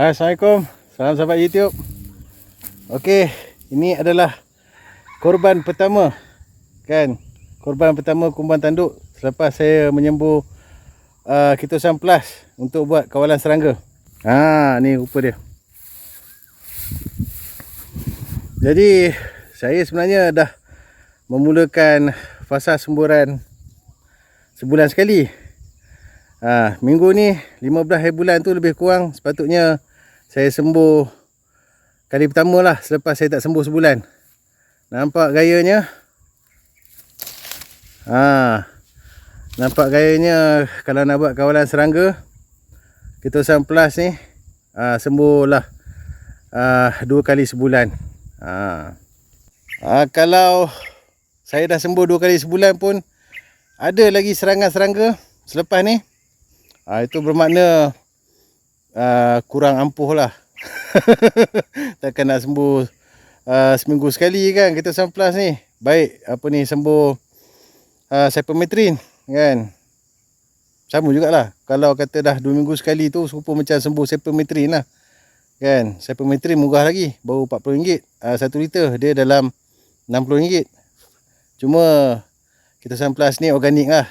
Assalamualaikum. Salam sahabat YouTube. Okey, ini adalah korban pertama. Kan? Korban pertama kumban tanduk selepas saya menyembuh uh, kitosan plus untuk buat kawalan serangga. Ha, ni rupa dia. Jadi, saya sebenarnya dah memulakan fasa semburan sebulan sekali. Ha, minggu ni 15 hari bulan tu lebih kurang sepatutnya saya sembuh kali pertama lah selepas saya tak sembuh sebulan. Nampak gayanya? Ha. Nampak gayanya kalau nak buat kawalan serangga kita usah plus ni ha, sembuh lah ha, dua kali sebulan. Ha. Ha, kalau saya dah sembuh dua kali sebulan pun ada lagi serangan-serangga selepas ni ha, itu bermakna uh, kurang ampuh lah. Takkan nak sembuh uh, seminggu sekali kan kita samplas ni. Baik apa ni sembuh uh, cypermetrin kan? Sama jugalah. Kalau kata dah 2 minggu sekali tu serupa macam sembuh cypermetrin lah kan? Cypermetrin murah lagi baru RM40 uh, 1 liter dia dalam RM60 cuma kita samplas ni organik lah